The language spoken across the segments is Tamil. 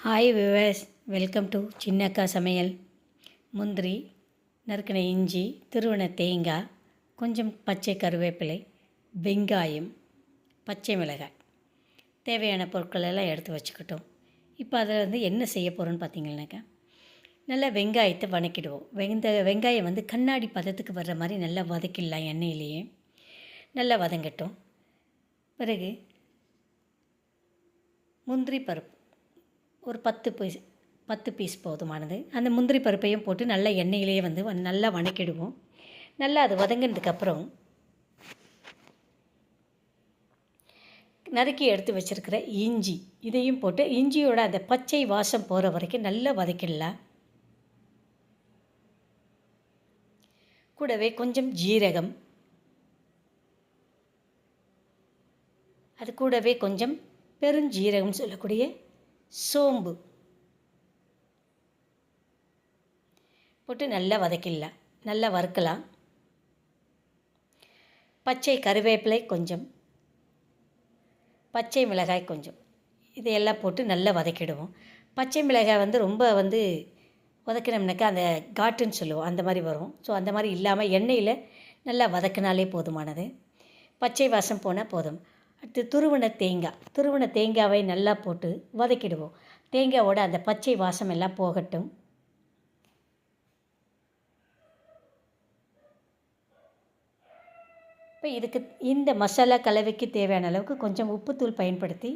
Hi viewers welcome to Chinnakka Samayal முந்திரி நறுக்கின இஞ்சி திருவண தேங்காய் கொஞ்சம் பச்சை கருவேப்பிலை வெங்காயம் பச்சை மிளகாய் தேவையான பொருட்கள் எல்லாம் எடுத்து வச்சுக்கிட்டோம் இப்போ அதில் வந்து என்ன செய்ய போகிறோன்னு பார்த்தீங்கன்னாக்கா நல்லா வெங்காயத்தை வதக்கிடுவோம் வெந்த வெங்காயம் வந்து கண்ணாடி பதத்துக்கு வர்ற மாதிரி நல்லா வதக்கிடலாம் எண்ணெயிலேயே நல்லா வதங்கட்டும் பிறகு முந்திரி பருப்பு ஒரு பத்து பீஸ் பத்து பீஸ் போதுமானது. அந்த முந்திரி பருப்பையும் போட்டு நல்லா எண்ணெயிலேயே வந்து நல்லா வதக்கிடுவோம் நல்லா அது வதங்கினதுக்கப்புறம் நறுக்கி எடுத்து வச்சிருக்கிற இஞ்சி இதையும் போட்டு இஞ்சியோட அந்த பச்சை வாசம் போகிற வரைக்கும் நல்லா வதக்கிடலாம். கூடவே கொஞ்சம் ஜீரகம். அது கூடவே கொஞ்சம் பெருஞ்சீரகம்னு சொல்லக்கூடிய சோம்பு. போட்டு நல்லா வதக்கிடலாம். நல்லா வறுக்கலாம். பச்சை கருவேப்பிலை கொஞ்சம். பச்சை மிளகாய் கொஞ்சம். இதையெல்லாம் போட்டு நல்லா வதக்கிடுவோம். பச்சை மிளகாய் வந்து ரொம்ப வந்து வதக்கினோம்னாக்கா அந்த காட்டுன்னு சொல்லுவோம். அந்த மாதிரி வரும். ஸோ அந்த மாதிரி இல்லாமல் எண்ணெயில் நல்லா வதக்கினாலே போதுமானது. பச்சை வாசம் போனால் போதும். அடுத்து துருவன தேங்காய். துருவன தேங்காவை நல்லா போட்டு வதக்கிடுவோம். தேங்காவோட அந்த பச்சை வாசம் எல்லாம் போகட்டும். இப்போ இதுக்கு இந்த மசாலா கலவைக்கு தேவையான அளவுக்கு கொஞ்சம் உப்புத்தூள் பயன்படுத்தி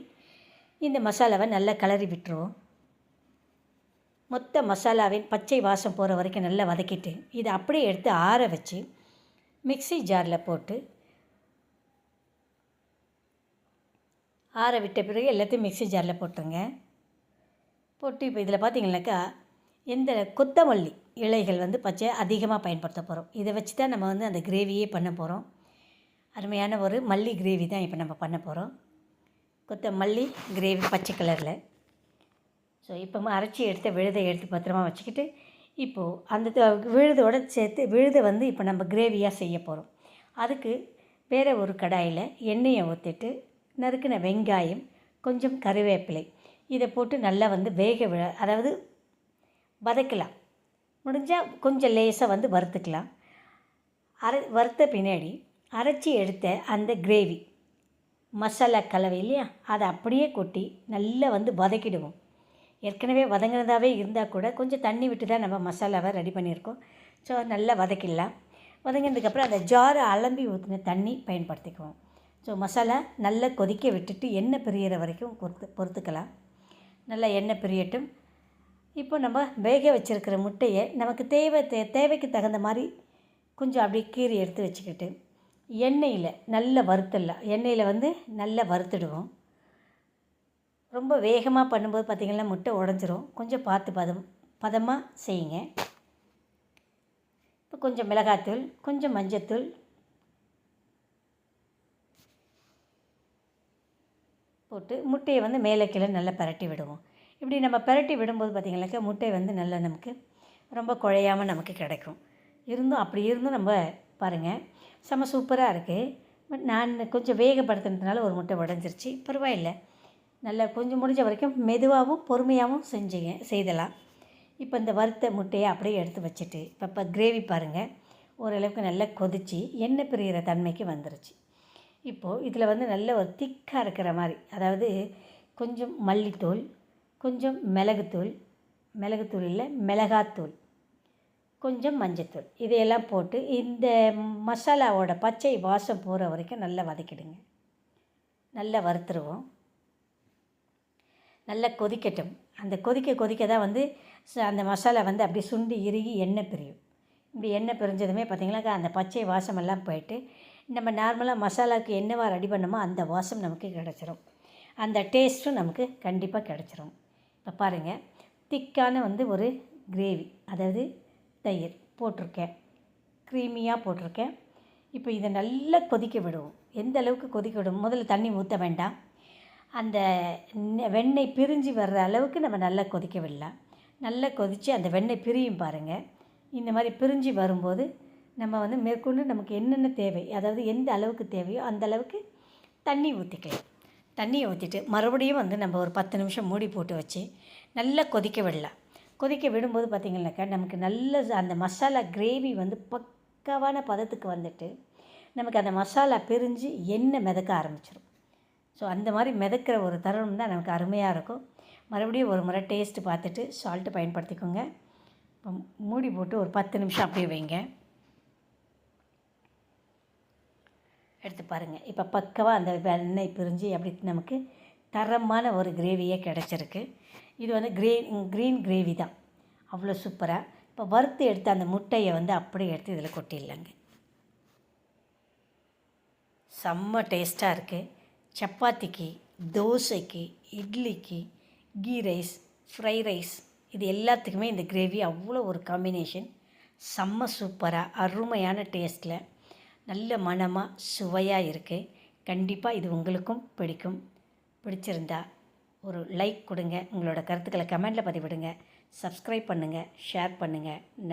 இந்த மசாலாவை நல்லா கலறி விட்டுருவோம். மொத்த மசாலாவின் பச்சை வாசம் போகிற வரைக்கும் நல்லா வதக்கிட்டு இதை அப்படியே எடுத்து ஆற வச்சு மிக்ஸி ஜாரில் போட்டு ஆற விட்ட பிறகு எல்லாத்தையும் மிக்ஸி ஜாரில் போட்டுருங்க. போட்டு இப்போ இதில் பார்த்தீங்கன்னாக்கா எந்த கொத்தமல்லி இலைகள் வந்து பச்சை அதிகமாக பயன்படுத்த போகிறோம். இதை வச்சு தான் நம்ம வந்து அந்த கிரேவியே பண்ண போகிறோம். அருமையான ஒரு மல்லி கிரேவி தான் இப்போ நம்ம பண்ண போகிறோம். கொத்த மல்லி கிரேவி பச்சை கலரில். ஸோ இப்போ அரைச்சி எடுத்த விழுதை எடுத்து பத்திரமா வச்சுக்கிட்டு இப்போது அந்த த- விழுதோட சேர்த்து விழுதை வந்து இப்போ நம்ம கிரேவியாக செய்ய போகிறோம். அதுக்கு வேறு ஒரு கடாயில் எண்ணெயை ஊற்றிட்டு நறுக்கின வெங்காயம் கொஞ்சம் கருவேப்பிலை. இதை போட்டு நல்லா வந்து வேக விழ அதாவது வதக்கலாம். முடிஞ்சால் கொஞ்சம் லேசாக வந்து வறுத்துக்கலாம். அரை வறுத்த பின்னாடி அரைச்சி எடுத்த அந்த கிரேவி மசாலா கலவை இல்லையா? அதை அப்படியே கொட்டி நல்லா வந்து வதக்கிடுவோம். ஏற்கனவே வதங்கினதாகவே இருந்தால் கூட கொஞ்சம் தண்ணி விட்டு தான் நம்ம மசாலாவை ரெடி பண்ணியிருக்கோம். ஸோ நல்லா வதக்கிடலாம். வதங்கினதுக்கப்புறம் அந்த ஜாரை அலம்பி ஊற்றின தண்ணி பயன்படுத்திக்குவோம். ஸோ மசாலா நல்லா கொதிக்க விட்டுட்டு எண்ணெய் பிரியிற வரைக்கும் பொறுத்து பொறுத்துக்கலாம் நல்லா எண்ணெய் பிரியட்டும் இப்போ நம்ம வேக வச்சுருக்கிற முட்டையை நமக்கு தேவை தே தேவைக்கு தகுந்த மாதிரி கொஞ்சம் அப்படியே கீறி எடுத்து வச்சுக்கிட்டு எண்ணெயில் நல்ல வறுத்துடலாம் எண்ணெயில் வந்து நல்லா வறுத்துடுவோம் ரொம்ப வேகமாக பண்ணும்போது பார்த்திங்கன்னா முட்டை உடஞ்சிரும் கொஞ்சம் பார்த்து பதம் பதமாக செய்யுங்க இப்போ கொஞ்சம் மிளகாத்தூள் கொஞ்சம் மஞ்சத்தூள் போட்டு முட்டையை வந்து மேலே கீழே நல்லா பிரட்டி விடுவோம். இப்படி நம்ம பிரட்டி விடும்போது பார்த்திங்கனாக்கா முட்டை வந்து நல்லா நமக்கு ரொம்ப குழையாமல் நமக்கு கிடைக்கும். இருந்தும் அப்படி இருந்தும் நம்ம பாருங்கள் செம்ம சூப்பராக இருக்குது பட் நான் கொஞ்சம் வேகப்படுத்துனதுனால ஒரு முட்டை உடஞ்சிருச்சு. பரவாயில்லை. நல்லா கொஞ்சம் முடிஞ்ச வரைக்கும் மெதுவாகவும் பொறுமையாகவும் செஞ்சுங்க செய்தலாம். இப்போ இந்த வறுத்த முட்டையை அப்படியே எடுத்து வச்சுட்டு இப்போ இப்போ கிரேவி பாருங்கள் ஓரளவுக்கு நல்லா கொதித்து எண்ணெய் பிரியிற தன்மைக்கு வந்துருச்சு. இப்போது இதில் வந்து நல்ல ஒரு திக்காக இருக்கிற மாதிரி அதாவது கொஞ்சம் மல்லித்தூள் கொஞ்சம் மிளகுத்தூள் மிளகுத்தூள் இல்லை மிளகாத்தூள் கொஞ்சம் மஞ்சத்தூள் இதையெல்லாம் போட்டு இந்த மசாலாவோட பச்சை வாசம் போகிற வரைக்கும் நல்லா வதக்கிடுங்க. நல்லா வறுத்துருவோம். நல்லா கொதிக்கட்டும். அந்த கொதிக்க கொதிக்க தான் வந்து அந்த மசாலா வந்து அப்படியே சுண்டி இறுகி எண்ணெய் பிரியும். இப்படி எண்ணெய் பிரிஞ்சதுமே பார்த்திங்கனாக்கா அந்த பச்சை வாசமெல்லாம் போயிட்டு நம்ம நார்மலாக மசாலாவுக்கு என்னவா ரெடி பண்ணோமோ அந்த வாசம் நமக்கு கிடச்சிரும். அந்த டேஸ்ட்டும் நமக்கு கண்டிப்பாக கிடச்சிரும். இப்போ பாருங்கள் திக்கான வந்து ஒரு கிரேவி அதாவது தயிர் போட்டிருக்கேன். க்ரீமியாக போட்டிருக்கேன். இப்போ இதை நல்லா கொதிக்க விடுவோம். எந்த அளவுக்கு கொதிக்க விடுவோம்? முதல்ல தண்ணி ஊற்ற வேண்டாம். அந்த வெண்ணெய் பிரிஞ்சு வர்ற அளவுக்கு நம்ம நல்லா கொதிக்க விடலாம். நல்லா கொதித்து அந்த வெண்ணெய் பிரியும் பாருங்கள் இந்த மாதிரி பிரிஞ்சு வரும்போது நம்ம வந்து மேற்கொண்டு நமக்கு என்னென்ன தேவை அதாவது எந்த அளவுக்கு தேவையோ அந்த அளவுக்கு தண்ணி ஊற்றிக்கலாம் தண்ணியை ஊற்றிட்டு மறுபடியும் வந்து நம்ம ஒரு பத்து நிமிஷம் மூடி போட்டு வச்சு நல்லா கொதிக்க விடலாம். கொதிக்க விடும்போது பார்த்திங்கனாக்கா நமக்கு நல்ல அந்த மசாலா கிரேவி வந்து பக்காவான பதத்துக்கு வந்துட்டு நமக்கு அந்த மசாலா பிரிஞ்சு எண்ணெய் மிதக்க ஆரம்பிச்சிடும் ஸோ அந்த மாதிரி மிதக்கிற ஒரு தருணம் தான் நமக்கு அருமையாக இருக்கும். மறுபடியும் ஒரு முறை டேஸ்ட்டு பார்த்துட்டு சால்ட்டு பயன்படுத்திக்கோங்க. இப்போ மூடி போட்டு ஒரு பத்து நிமிஷம் அப்படியே வைங்க. எடுத்து பாருங்கள் இப்போ பக்கவாக அந்த எண்ணெய் பிரிஞ்சு அப்படி நமக்கு தரமான ஒரு கிரேவியே கிடச்சிருக்கு. இது வந்து க்ரீன் க்ரீன் கிரேவி தான். அவ்வளோ சூப்பராக இப்போ வறுத்து எடுத்த அந்த முட்டையை வந்து அப்படியே எடுத்து இதில் கொட்டிடலாங்க. செம்ம டேஸ்ட்டாக இருக்குது சப்பாத்திக்கு தோசைக்கு இட்லிக்கு கீ ரைஸ் ஃப்ரை ரைஸ் இது எல்லாத்துக்குமே இந்த கிரேவி அவ்வளோ ஒரு காம்பினேஷன். செம்ம சூப்பராக அருமையான டேஸ்ட்டில் நல்ல மனமாக சுவையாக இருக்குது கண்டிப்பாக இது உங்களுக்கும் பிடிக்கும். பிடிச்சிருந்தா ஒரு லைக் கொடுங்க. உங்களோட கருத்துக்களை கமெண்டில் பதிவிடுங்க. சப்ஸ்கிரைப் பண்ணுங்கள் ஷேர் பண்ணுங்கள் நன்றி.